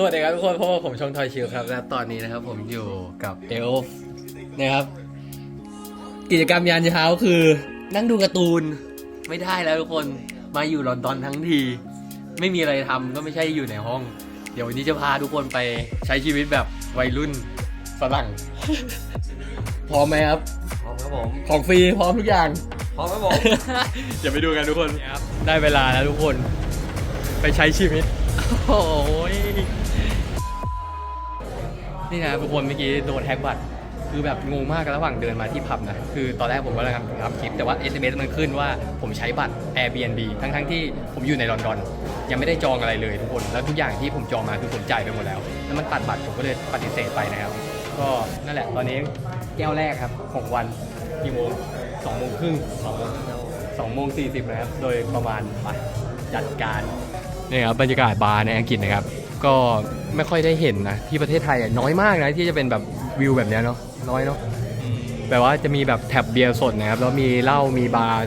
สวัสดีครับทุกคนเพราะว่าผมช่องทอยชิวครับ และตอนนี้นะครับผมอยู่กับเอลฟ์นะครับ กิจกรรมยานเช้าคือ นั่งดูการ์ตูน ไม่ได้แล้วทุกคนมาอยู่ลอนดอนทั้งที ไม่มีอะไรทำก็ไม่ใช่อยู่ในห้อง เดี๋ยววันนี้จะพาทุกคนไปใช้ชีวิตแบบวัยรุ่นฝรั่ง พร้อมไหมครับพร้อมครับผมของฟรีพร้อมทุกอย่างพร้อมครับผมเดี๋ยวไปดูกันทุกคนครับได้เวลาแล้วทุกคน ไปใช้ชีวิต โอ้ย นี่นะทุกคนเมื่อกี้โดนแฮกบัตรคือแบบงงมากระหว่างเดินมาที่ผับนะคือตอนแรกผมก็กำลังทำคลิปแต่ว่า SMS มันขึ้นว่าผมใช้บัตร Airbnb ทั้งๆที่ผมอยู่ในลอนดอน ยังไม่ได้จองอะไรเลยทุกคน แล้วทุกอย่างที่ผมจองมาคือผมจ่ายไปหมดแล้ว แล้วมันตัดบัตรผมก็เลยปฏิเสธไปนะครับ ก็นั่นแหละตอนนี้แก้วแรกครับของวันกี่โมงสองโมงครึ่งสองโมงสองโมงสี่สิบนะครับโดยประมาณไปจัดการนี่ครับบรรยากาศบาร์ในอังกฤษนะครับ ก็ไม่ค่อยได้เห็นนะที่ประเทศไทยอะน้อยมากนะที่จะเป็นแบบวิวแบบเนี้ยเนาะน้อยเนาะแบบว่าจะมีแบบแท็บเบียร์สดนะครับแล้วมีเหล้ามีบาร์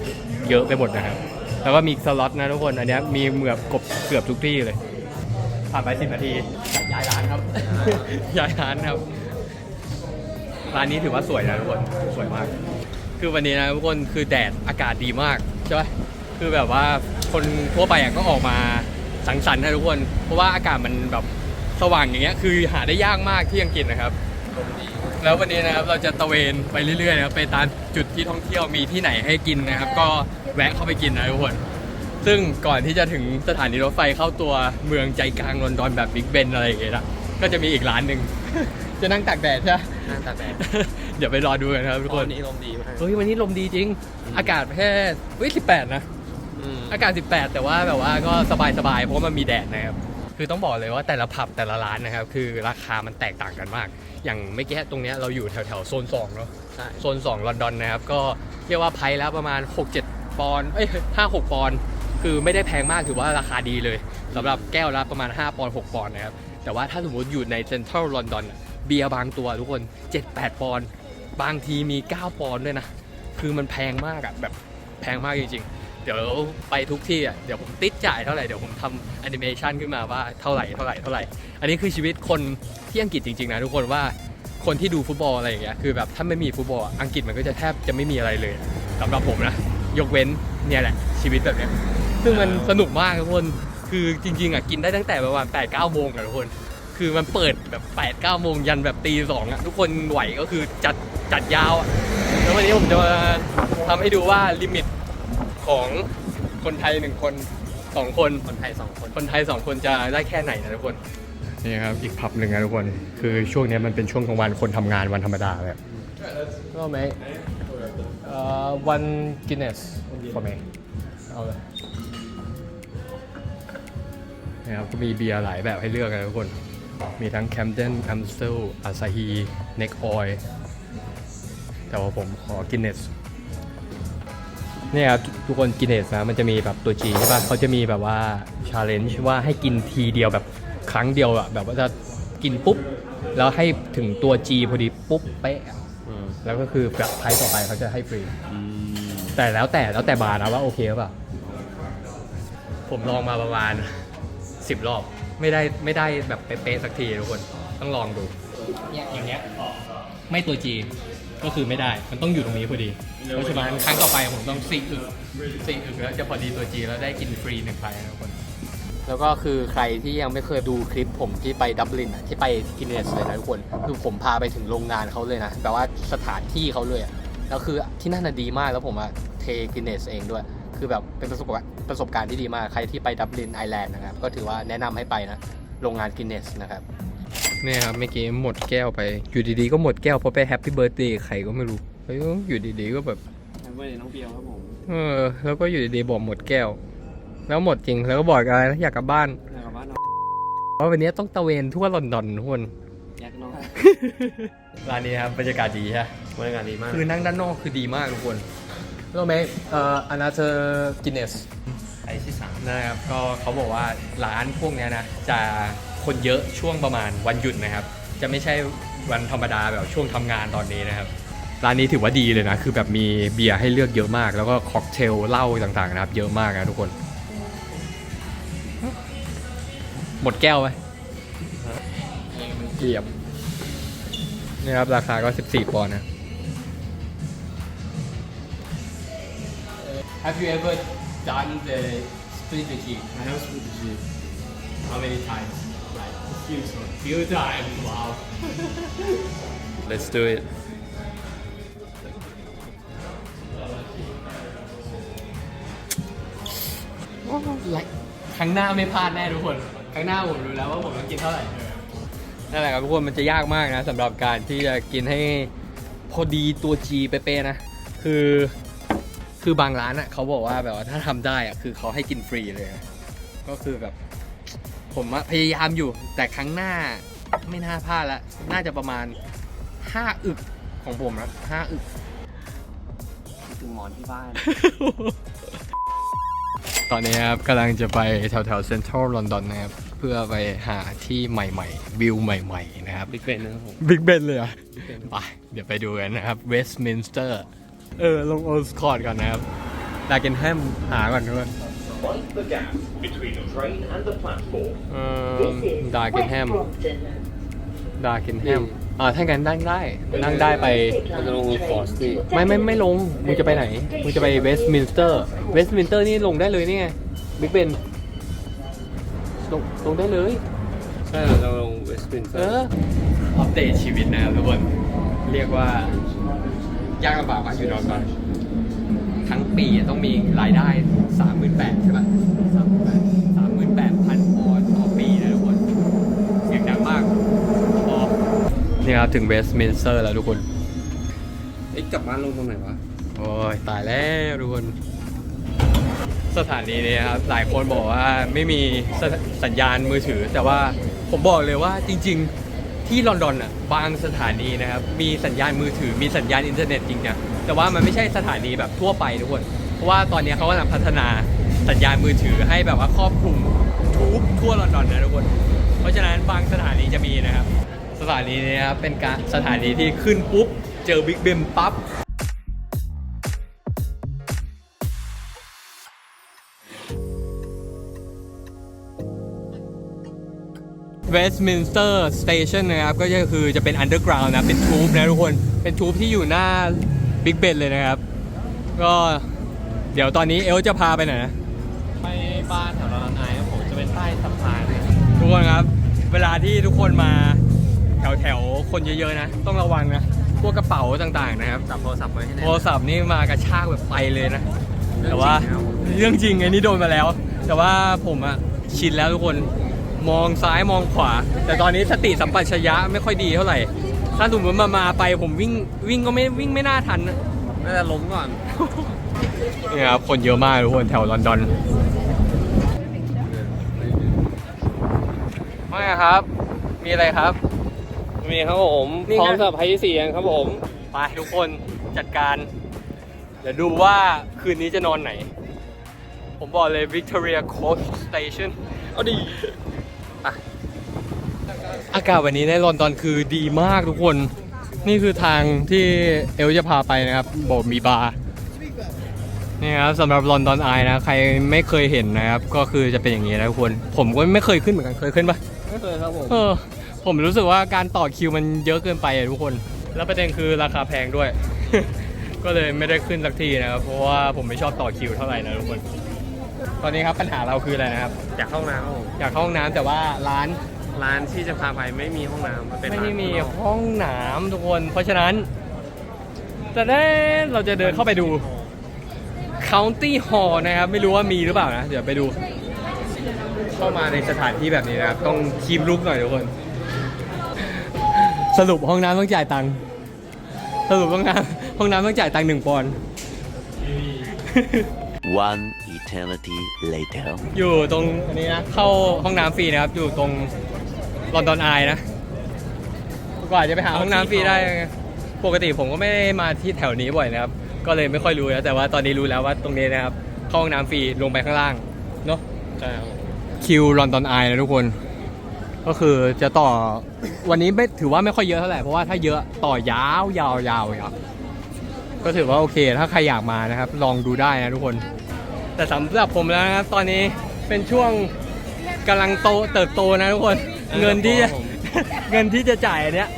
เยอะไปหมดนะครับ แล้วก็มีสล็อตนะทุกคนอันเนี้ยมีเหมือบกบเกือบทุกที่เลยผ่านไปสิบนาทีย้ายร้านครับ ย้ายร้านครับร้านนี้ถือว่าสวยนะทุกคนสวยมาก คือวันนี้นะทุกคนคือแดดอากาศดีมากใช่ไหมคือแบบว่าคนทั่วไปอะก็ออกมา สังสรรค์นะทุกคน เพราะว่าอากาศมันแบบสว่างอย่างเงี้ยคือหาได้ยากมากที่อังกฤษนะครับแล้ววันนี้นะครับเราจะตะเวนไปเรื่อยๆนะครับไปตามจุดที่ท่องเที่ยวมีที่ไหนให้กินนะครับ ก็แวะเข้าไปกินนะทุกคน ซึ่งก่อนที่จะถึงสถานีรถไฟเข้าตัวเมืองใจกลางลอนดอนแบบบิ๊กเบนอะไรอย่างเงี้ยนะก็จะมีอีกร้านหนึ่ง จะนั่งตากแดดใช่ไหมนั่งตากแดดเดี๋ยวไปรอดูกันนะครับทุกควันนนี้ลมดีมากเฮ้ยวันนี้ลมดีจริง อากาศแค่เฮ้ย18นะ อืม อากาศ 18 แต่ว่าแบบว่าก็สบายๆเพราะว่ามันมีแดดนะครับ คือต้องบอกเลยว่าแต่ละผับแต่ละร้านนะครับ คือราคามันแตกต่างกันมาก อย่างเมื่อกี้ตรงเนี้ยเราอยู่แถวๆโซน2เนาะ ใช่โซน2ลอนดอนนะครับ ก็เรียกว่าไพร์แล้วประมาณ 6-7 ปอนด์เอ้ย5-6 ปอนด์คือไม่ได้แพงมากถือว่าราคาดีเลยสำหรับแก้วละประมาณ 5 ปอนด์6ปอนด์นะครับ แต่ว่าถ้าสมมติอยู่ในเซ็นทรัลลอนดอนเบียร์บางตัวทุกคน 7-8 ปอนด์บางทีมี 9 ปอนด์ด้วยนะ คือมันแพงมากอะแบบแพงมากจริงๆ เดี๋ยวไปทุกที่อะเดี๋ยวผมติดจ่ายเท่าไหร่เดี๋ยวผมทำแอนิเมชันขึ้นมาว่าเท่าไหร่เท่าไหร่เท่าไหร่ อันนี้คือชีวิตคนที่อังกฤษจริงๆนะทุกคนว่าคนที่ดูฟุตบอลอะไรอย่างเงี้ยคือแบบถ้าไม่มีฟุตบอลอะอังกฤษมันก็จะแทบจะไม่มีอะไรเลยสำหรับผมนะยกเว้นเนี่ยแหละชีวิตแบบเนี้ยซึ่งมันสนุกมากทุกคนคือจริงๆอะกินได้ตั้งแต่ประมาณ8ปดเก้าโมงอะทุกคน คือมันเปิดแบบ8ปดเก้าโมงยันแบบตีสองอะทุกคนไหวก็คือจัดจัดยาวอะแล้ววันนี้ผมจะมาทำให้ดูว่าลิมิต ของคนไทยหนึ่งคนสองคนคนไทยสองคน คนไทยสองคนจะได้แค่ไหนนะทุกคนนี่ครับอีกพับหนึ่งนะทุกคนคือช่วงนี้มันเป็นช่วงกลางวันคนทำงานวันธรรมดาแบบก็ไหมเอ่อ one Guinness for me เอาเลยนะครับก็มีเบียร์หลายแบบให้เลือกนะทุกคน มีทั้ง Camden Amstel Asahi Neck Oil แต่ว่าผมขอ Guinness เนี่ ยครับทุกคน Guinness นะมันจะมีแบบตัว G ใช่ป่ะเขาจะมีแบบว่า challenge ว่าให้กินทีเดียวแบบครั้งเดียวอะแบบว่าจะกินปุ๊บ แล้วให้ถึงตัว G พอดีปุ๊บเป๊ะอะอืมแล้วก็คือแบบไพรส์ต่อไปเขาจะให้ฟรีอืมแต่แล้วแต่แล้วแต่บาร์นะว่าโอเคหรือเปล่าผมลองมาประมาณ 10 รอบ ไม่ได้ไม่ได้แบบเป๊ะๆสักทีทุกคนต้องลองดูเนี่ยอย่างเงี้ยไม่ตัว G ก็คือไม่ได้ มันต้องอยู่ตรงนี้พอดี เพราะฉะนั้นครั้งต่อไปผมต้องซีอึกซีอึกแล้วจะพอดีตัว G แล้วได้กินฟรีหนึ่งไพรนะทุกคน แล้วก็คือใครที่ยังไม่เคยดูคลิปผมที่ไปดับลินอะที่ไปกินเนสเลยนะทุกคน คือผมพาไปถึงโรงงานเขาเลยนะแบบว่าสถานที่เขาเลยอะแล้วคือที่นั่นน่ะดีมากแล้วผมอะเทกินเนสเองด้วย คือแบบเป็นประสบการณ์ประสบการณ์ที่ดีมากใครที่ไปดับลินไอแลนด์นะครับก็ถือว่าแนะนำให้ไปนะโรงงานกินเนสนะครับเนี่ยครับเมื่อกี้หมดแก้วไป อยู่ดีๆก็หมดแก้วเพราะไปแฮปปี้เบิร์ดเดย์ใครก็ไม่รู้เฮ้ยอยู่ดีๆก็แบบแล้วก็เลยน้องเปียวครับผมเออแล้วก็อยู่ดีๆบอกหมดแก้ว แล้วหมดจริงแล้วก็บอกอะไรนะอยากกลับบ้านอยากกลับบ้านเนาะเพราะวันนี้ต้องตะเวนทั่วลอนดอนทุกคนอยากนอนร้านนี้ครับบรรยากาศดีใช่บรรยากาศดีมาก คือนั่งด้านนอกคือดีมากทุกคนรู้ไหมเอ่ออนาเธอร์กินเนสไอที่สามนะครับก็เขาบอกว่าร้านพวกเนี้ยนะจะ คนเยอะช่วงประมาณวันหยุดนะครับ จะไม่ใช่วันธรรมดาแบบช่วงทำงานตอนนี้นะครับร้านนี้ถือว่าดีเลยนะ คือแบบมีเบียร์ให้เลือกเยอะมาก แล้วก็ค็อกเทลเหล้าต่างๆ นะครับ เยอะมากนะทุกคน หมดแก้วไหมเหลี่ยมนี่ครับ ราคาก็ 14 ปอนด์นะ Have you ever done the split the key I have split the G How many times Like a few times few times Wow Let's do it ครั้งหน้าไม่พลาดแน่ทุกคน ครั้งหน้าผมรู้แล้วว่าผมต้องกินเท่าไหร่นั่นแหละครับทุกคนมันจะยากมากนะสำหรับการที่จะกินให้พอดีตัว G เป๊ะๆนะ คือคือบางร้านอะเขาบอกว่าแบบว่าถ้าทำได้อะคือเขาให้กินฟรีเลยนะก็คือแบบ ผมอะพยายามอยู่ แต่ครั้งหน้าไม่น่าพลาดละ น่าจะประมาณ 5 อึกของผมนะ5อึก ถึงหมอนที่บ้าน ตอนนี้ครับกำลังจะไปแถวแถวเซ็นทรัลลอนดอนนะครับ เพื่อไปหาที่ใหม่ๆ วิวใหม่ๆ นะครับ บิ๊กเบนนะครับผมบิ๊กเบนเลยเหรอะไปเดี๋ยวไปดูกันนะครับเวสต์มินสเตอร์ เออ ลงโอลสคอร์ดก่อนนะครับดาเกนแฮมหาก่อนทุกคน Mind the gap between the train and the platform. เออดาเกนแฮมดาเกนแฮมอ่าถ้างั้นนั่งได้ นั่งได้ไปเราจะลงฟอร์สตีไม่ไม่ไม่ลง มึงจะไปไหน มึงจะไปเวสต์มินสเตอร์ เวสต์มินสเตอร์นี่ลงได้เลยนี่ไงบิ๊กเบนลงลงได้เลย ใช่เราลงเวสต์มินสเตเออร์ อ อัปเดตชีวิตนะครับทุกคน เรียกว่ายากลำบากมากอยู่นอนก่อนทั้งปีต้องมีรายได้ 38,000ใช่ป่ะ38,000 38,000ปอนด์ต่อปีนะทุกคนเสียงดังมากพอนี่ครับ ถึงเวสต์มินสเตอร์แล้วทุกคนเอ้ยกลับบ้านลงตรงไหนวะ โอ้ย ตายแล้วทุกคน สถานีนี้ครับ หลายคนบอกว่าไม่มีสสัญญาณมือถือ แต่ว่าผมบอกเลยว่าจริง ๆ ที่ลอนดอนอะบางสถานีนะครับ มีสัญญาณมือถือ มีสัญญาณอินเทอร์เน็ตจริงนะแต่ว่ามันไม่ใช่สถานีแบบทั่วไปทุกคนเพ ราะว่าตอนนี้เขากำลังพัฒนาสัญญาณมือถือให้แบบว่าครอบคลุมทุกทั่วลอนดอนนะทุกคน เพราะฉะนั้นบางสถานีจะมีนะครับ สถานีนี้นะครับเป็นการสถานีที่ขึ้นปุ๊บ เจอบิ๊กเบมปั๊บ Westminster Station นนะครับ ก็คือจะเป็น Underground นะ เป็นทูบนะทุกคน เป็นทูบที่อยู่หน้า Big Ben เลยนะครับ ก็ เดี๋ยวตอนนี้เอลจะพาไปไหนนะไปบ้านแถวรอนายครับผมจะเป็นใต้สะพานเลยทุกคนครับ เวลาที่ทุกคนมาแถวแถวๆคนเยอะๆนะ ต้องระวังนะพวกกระเป๋าต่างๆนะครับจับโทรศัพท์ไว้ให้แน่โทรศัพท์นี่มากระชากแบบไปเลยนะ แต่ว่าเรื่องจริงไอ้นี่โดนมาแล้ว แต่ว่าผมอะชินแล้วทุกคนมองซ้ายมองขวา แต่ตอนนี้สติสัมปชัญญะไม่ค่อยดีเท่าไหร่ถ้าสมมติมามาไปผมวิ่งวิ่งก็ไม่วิ่งไม่น่าทันนะน่าจะล้มก่อน นี่ครับคนเยอะมากทุกคนแถวลอนดอนไม่ครับ มีอะไรครับ มีครับผมนี่พไงร้อมสำหรับไพ่ที่สี่ยังครับผมไปทุกคนจัดการ เดี๋ยวดูว่าคืนนี้จะนอนไหน ผมบอกเลย Victoria Coach Station เอาดีอากาศวันนี้ในลอนดอนคือดีมากทุกคน นี่คือทางที่เอลจะพาไปนะครับ บอกมีบาร์ นี่ครับสำหรับลอนดอนไอนะใครไม่เคยเห็นนะครับ ก็คือจะเป็นอย่างนี้นะทุกคน ผมก็ไม่เคยขึ้นเหมือนกันเคยขึ้นปะไม่เคยครับผมเออผมรู้สึกว่าการต่อคิวมันเยอะเกินไปอะทุกคน แล้วประเด็นคือราคาแพงด้วย ก็เลยไม่ได้ขึ้นสักทีนะครับเพราะว่าผมไม่ชอบต่อคิวเท่าไหร่นะทุกคน ตอนนี้ครับปัญหาเราคืออะไรนะครับอยากเข้าห้องน้ำครับผมอยากเข้าห้องน้ำแต่ว่าร้านร้านที่จะพาไปไม่มีห้องน้ำมันเป็นไม่ร้านได้มีข้างนอกห้องน้ำทุกคน เพราะฉะนั้นแต่ได้เราจะเดินเข้าไปดู County Hall นะครับ ไม่รู้ว่ามีหรือเปล่านะ เดี๋ยวไปดู เข้ามาในสถานที่แบบนี้นะครับ ต้องคีบลุกหน่อยทุกคน สรุปห้องน้ำต้องจ่ายตังค์ สรุปห้องน้ำห้องน้ำต้องจ่ายตังค์หนึ่งปอนด์ One eternity later. อยู่ตรงอันนี้นะ เข้าห้องน้ำฟรีนะครับ อยู่ตรงลอนดอนไอนะ กว่าจะไปหาห้องน้ำฟรีได้ ปกติผมก็ไม่ได้มาที่แถวนี้บ่อยนะครับ ก็เลยไม่ค่อยรู้นะแต่ว่าตอนนี้รู้แล้วว่าตรงนี้นะครับเข้าห้องน้ำฟรีลงไปข้างล่างเนาะใช่ครับผมคิวลอนดอนไอนะทุกคน ก็คือจะต่อวันนี้ไม่ถือว่าไม่ค่อยเยอะเท่าไหร่เพราะว่าถ้าเยอะต่อยาวยาวยาวยาวก็ถือว่าโอเค ถ้าใครอยากมานะครับ ลองดูได้นะทุกคน แต่สำหรับผมแล้วนะครับตอนนี้เป็นช่วงกำลังโตเติบโตนะทุกคน เงินที่จะเงินที่จะจ่ายอันเนี้ย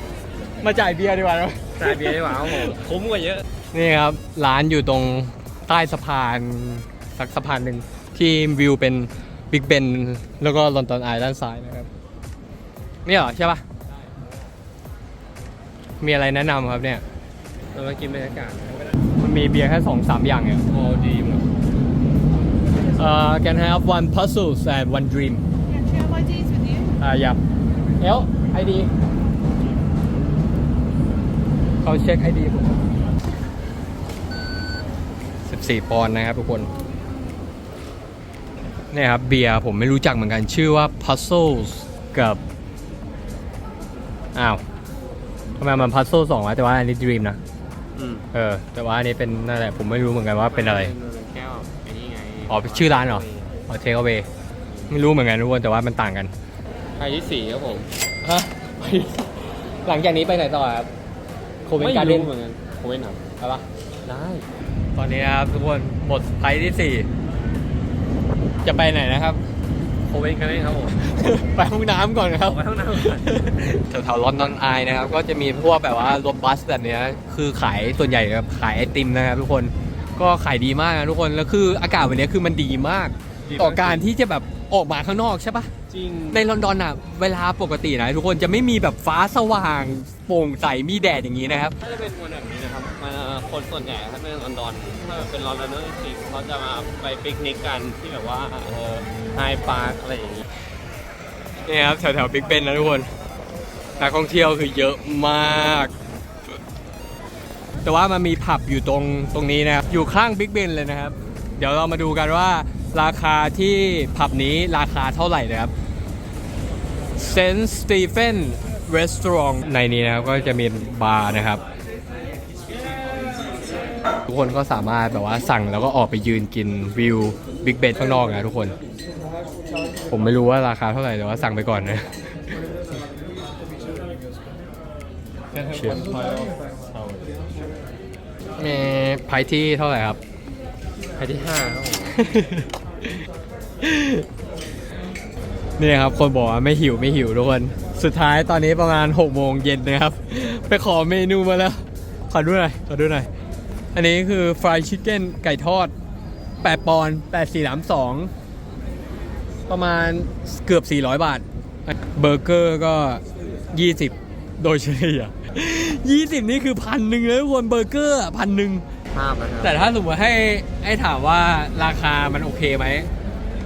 มาจ่ายเบียร์ดีกว่าเนอะจ่ายเบียร์ดีกว่าครับผมคุ้มกว่าเยอะ นี่ครับ ร้านอยู่ตรงใต้สะพานสักสะพานหนึ่งที่วิวเป็นบิ๊กเบนแล้วก็ลอนดอนไอด้านซ้ายนะครับ นี่เหรอใช่ปะมีอะไรแนะนำครับเนี่ย เรามากินบรรยากาศมันมีเบียร์แค่สองสามอย่างเนี่ยโอ้ดีหมด Uh, can I have one puzzles and one dream? Can share my days with you? Uh, yeah. L ID เขาเช็ค ID ผม 14 ปอนด์นะครับทุกคนเนี่ยครับเบียร์ผมไม่รู้จักเหมือนกันชื่อว่า puzzles กับอ้าวทำไมมัน puzzle สองวะแต่ว่าอันนี้ dream นะอืมเออ แต่ว่าอันนี้เป็นนั่นแหละผมไม่รู้เหมือนกันว่าเป็นอะไรแก้วไอ้นี่ไงอ๋อชื่อร้านเหรออ๋อ take away ไม่รู้เหมือนกันทุกคนแต่ว่ามันต่างกันไทยที่สี่ครับผมฮะหลังจากนี้ไปไหนต่อครับโคเวนไม่การ์เด้นรู้เหมือนกันโคเวนครับใช่ปะได้ ตอนนี้นะครับทุกคนหมดไฟล์ที่สี่จะไปไหนนะครับโคเวนกันได้ครับผม ไปห้องน้ำก่อนครับไปห้องน้ำก่อนแถวๆลอนดอนไอนะครับ ก็จะมีพวกแบบว่ารถบัสแบบเนี้ยคือขายส่วนใหญ่แบบขายไอติมนะครับทุกคนก็ขายดีมากนะทุกคนแล้วคืออากาศวันนี้คือมันดีมาก ต่อการที่จะแบบออกมาข้างนอกใช่ปะ จริง ในลอนดอนอะ เวลาปกตินะทุกคนจะไม่มีแบบฟ้าสว่างโปร่งใสมีแดดอย่างนี้นะครับ ถ้าจะเป็นคนแบบนี้นะครับมาคนส่วนใหญ่ถ้าเป็นลอนดอนถ้าเป็นลอนดอนเนอร์จริงๆเขาจะมาไปปิกนิกกันที่แบบว่าเออไฮพาร์คอะไรอย่างงี้นี่ครับแถวๆบิ๊กเบนนะทุกคนนักท่องเที่ยวคือเยอะมาก แต่ว่ามันมีผับอยู่ตรงตรงนี้นะครับอยู่ข้างบิ๊กเบนเลยนะครับ เดี๋ยวเรามาดูกันว่าราคาที่ผับนี้ราคาเท่าไหร่นะครับ เซนต์สตีเฟนรีสอร์ทในนี้นะครับก็จะมีบาร์นะครับ ทุกคนก็สามารถแบบว่าสั่งแล้วก็ออกไปยืนกินวิวบิ๊กเบนข้างนอกนะทุกคน ผมไม่รู้ว่าราคาเท่าไหร่แต่ว่าสั่งไปก่อนนะเชียร์มีไพที่เท่าไหร่ครับไฮที่ห้าครับผม นี่ครับคนบอกว่าไม่หิวไม่หิวทุกคน สุดท้ายตอนนี้ประมาณ6โมงเย็นนะครับ ไปขอเมนูมาแล้ว ขอดูหน่อยขอดูหน่อย อันนี้คือฟรายชิคเก้นไก่ทอด 8 ปอนด์8432 ประมาณเกือบ 400 บาท เบอร์เกอร์ก็ 20 โดยเฉลี่ย20 นี่คือพันหนึ่งเลยทุกคนเบอร์เกอร์พันหนึ่งห้าไปครับแต่ถ้าสมมติให้ให้ถามว่าราคามันโอเคไหม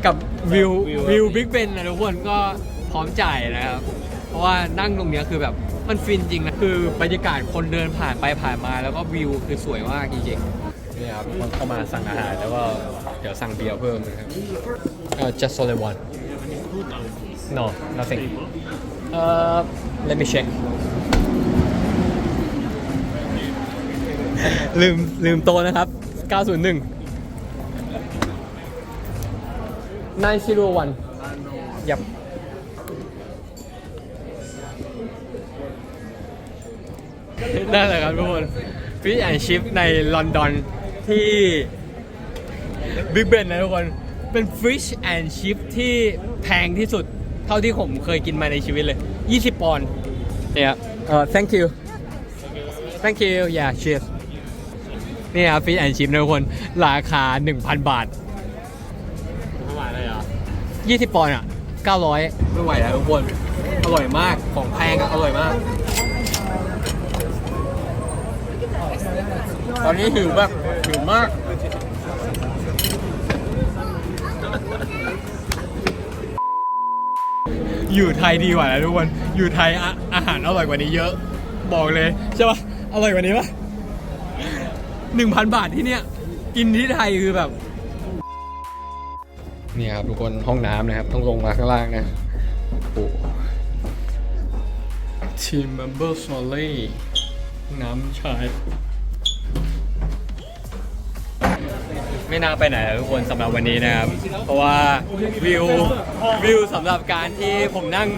กับ วิววิววิวบิ๊กเบนนะทุกคนก็พร้อมจ่ายนะครับ เพราะว่านั่งตรงเนี้ยคือแบบมันฟินจริงนะ คือบรรยากาศคนเดินผ่านไปผ่านมาแล้วก็วิวคือสวยมากจริงๆนี่ครับทุกคนเข้ามาสั่งอาหารแล้วก็เดี๋ยวสั่งเบียร์เพิ่มนะครับเอ่อ just only one no nothing uh let me check ลืมลืมโตะนะครับ 901 901ยับนั่นแหละครับทุกคนฟิชแอนชิพในลอนดอนที่บิ๊กเบนนะทุกคน เป็นฟิชแอนชิพที่แพงที่สุดเท่าที่ผมเคยกินมาในชีวิตเลย 20 ปอนด์ เนี่ยเอ่อ thank you thank you yeah cheers นี่ครับฟิชแอนชิพนะทุกคน ราคา 1,000 บาท 20 ปอนด์อะ 900 ไม่ไหวแล้วทุกคน อร่อยมาก ของแพงอะอร่อยมาก ตอนนี้หิวแบบหิวมาก อยู่ไทยดีกว่านะทุกคน อยู่ไทยอะอาหารอร่อยกว่านี้เยอะ บอกเลยใช่ปะอร่อยกว่านี้ปะหนึ่งพันบาทที่เนี้ยกินที่ไทยคือแบบ นี่ครับทุกคนห้องน้ำนะครับ ต้องลงมาข้างล่างนะโอ้ทีมเมมเบอร์ซอลลี่ห้องน้ำชาย ไม่น่าไปไหนแล้วทุกคนสำหรับวันนี้นะครับ เพราะว่าวิววิวสำหรับการที่ผมนั่ง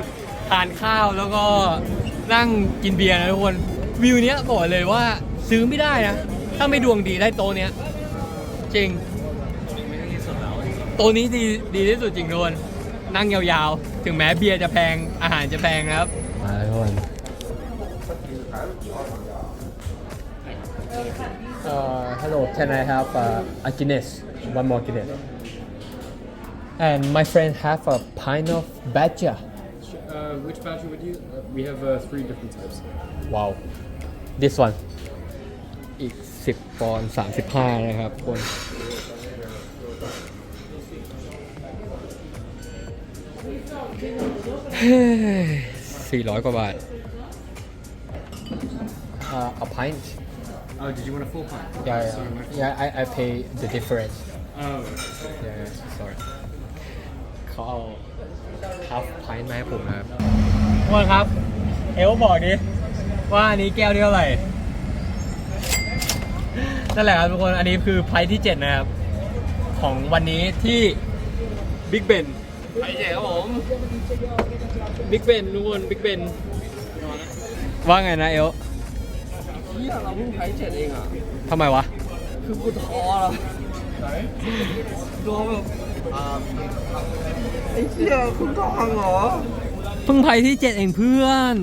ทานข้าวแล้วก็นั่งกินเบียร์นะทุกคนวิวเนี้ยบอกเลยว่าซื้อไม่ได้นะ ถ้าไม่ดวงดีได้โต๊ะเนี้ย จริง ตัวนี้ดีดีที่สุดจริงทุกคนนั่งยาวๆ ถึงแม้เบียร์จะแพงอาหารจะแพงนะครับมาทุกคนเอ่อ hello can I have uh, a Guinness one more Guinness and my friend have a pint of Badger Uh, which badger would you? Uh, we have uh, three different types. wow this one อีก 10ปอนด์35 นะครับคน สี่ร้อยกว่าบาท uh, a pint Oh, did you want a full pint? yeah yeah, yeah I I pay the difference Oh, yeah yeah sorry เขาเอา half pint มาให้ผมนะครับทุกคนครับ เอลบอกดิว่าอันนี้แก้วที่เท่าไหร่ นั่นแหละครับทุกคน อันนี้คือไพที่ 7 นะครับ ของวันนี้ที่บิ๊กเบน ไปเจ๋ครับผมบิ๊กเบนทุกคนบิ๊กเบนว่าไงนะเอลเฮียเราเพิ่งไพ่เจ็ดเองอะ ทำไมวะ คือกูท้อแล้วตัวแบบอ่าไอ้เชี่ยคุณทองเหรอ เพิ่งไพที่7เองเพื่อน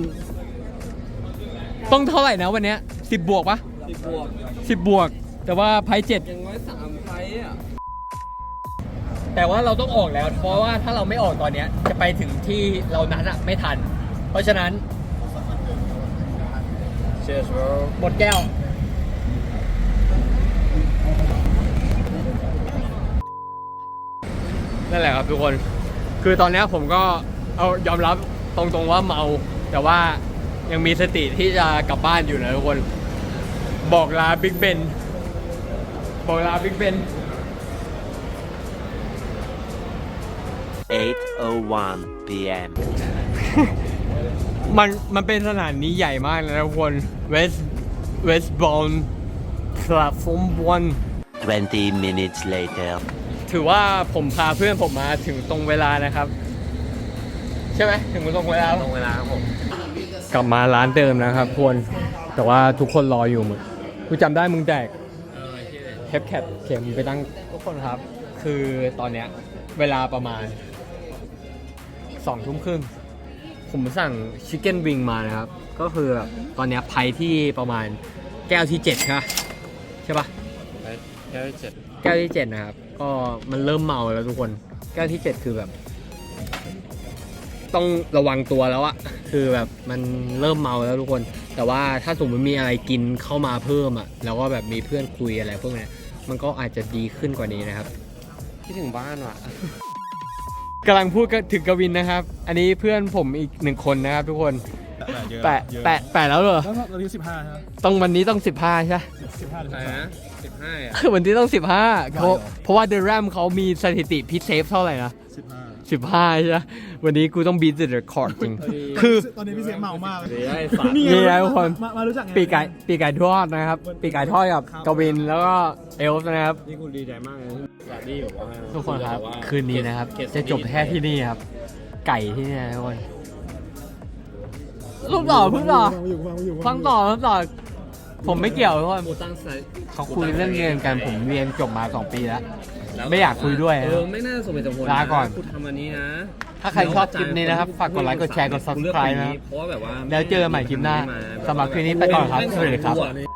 ต้องเท่าไหร่นะวันเนี้ย10บวกปะสิบบวก10บวก แต่ว่าไพ7ยังน้อยสามไพ่อะ แต่ว่าเราต้องออกแล้ว เพราะว่าถ้าเราไม่ออกตอนเนี้ยจะไปถึงที่เรานัดอะไม่ทัน เพราะฉะนั้น Cheers bro หมดแก้ว นั่นแหละครับทุกคน คือตอนเนี้ยผมก็เอายอมรับตรงๆว่าเมา แต่ว่ายังมีสติที่จะกลับบ้านอยู่นะทุกคน บอกลาบิ๊กเบน บอกลาบิ๊กเบน 8:01 p.m. มันมันเป็นสถานีใหญ่มากเลยนะทุกคน West Westbound Platform 20 minutes later. 1ถือว่าผมพาเพื่อนผมมาถึงตรงเวลานะครับ ใช่ไหมถึงตรงเวลาตรงเวลาครับผมกลับมาร้านเดิมนะครับทุกคนแต่ว่าทุกคนรออยู่หมดกูจำได้มึงแดกเทปแคทเข็มไปตั้งทุกคนครับ คือตอนเนี้ยเวลาประมาณ สองทุ่มครึ่งผมสั่งชิคเก้นวิงมานะครับ ก็คือแบบตอนเนี้ยไพที่ประมาณแก้วที่7ใช่ปะใช่ปะแค่เจ็ดแก้วที่7นะครับ ก็มันเริ่มเมาแล้วทุกคน แก้วที่7คือแบบ ต้องระวังตัวแล้วอะคือแบบมันเริ่มเมาแล้วทุกคน แต่ว่าถ้าสมมติมีอะไรกินเข้ามาเพิ่มอะแล้วก็แบบมีเพื่อนคุยอะไรพวกเนี้ยมันก็อาจจะดีขึ้นกว่านี้นะครับ คิดถึงบ้านว่ะ กำลังพูดกับถึงกวินนะครับ อันนี้เพื่อนผมอีกหนึ่งคนนะครับทุกคน แปะแปะแปะแล้วเหรอแล้วตอนนี้สิบห้าใช่ไหมต้องวันนี้ต้อง 15 ใช่ไหมสิบห้าหรือใช่สิบสามนะสิบห้าอะวันนี้ต้อง 15 เพราะเพราะว่าเดอะแรมเขามีสถิติพิเซฟเท่าไหร่นะสิบห้าสิบห้าใช่ไหมวันนี้กูต้องบี t เดอะคอร์ดจริง คือตอนนี้พี่เสียเมามากเลยไอ้สัตว์นี่นี่ไงทุกคนมามารู้จักไงปีกไก่ปีกไก่ทอดนะครับ ปีกไก่ทอดกับครับกวินแล้วก็เอลฟ์นะครับนี่กูดีใจมากเลย สวัสดีบอกว่าทุกคนครับแว่าคืนนี้นะครับเกสจะจบแค่ที่นี่ครับ ไก่ที่นี่นะทุกคนลูกต่อเพิ่งต่อฟังอยู่ฟังอยู่ฟังต่อฟังต่อ ผมไม่เกี่ยวทุกคนกูตั้งใจเขาคุยเรื่องเรียนกันผมเรียนจบมาสองปีแล้ว ไม่อยากคุยด้วยนะเออไม่น่าสมเหตุสมผลลาก่อนกูทำอันนี้นะ ถ้าใครชอบคลิปนี้นะครับ ฝากกดไลค์ กดแชร์ กด subscribe นะครับเพราะว่าแบบว่าแล้วเจอกันใหม่คลิปหน้าสำหรับคลิปนี้ไปก่อนครับ สวัสดีครับ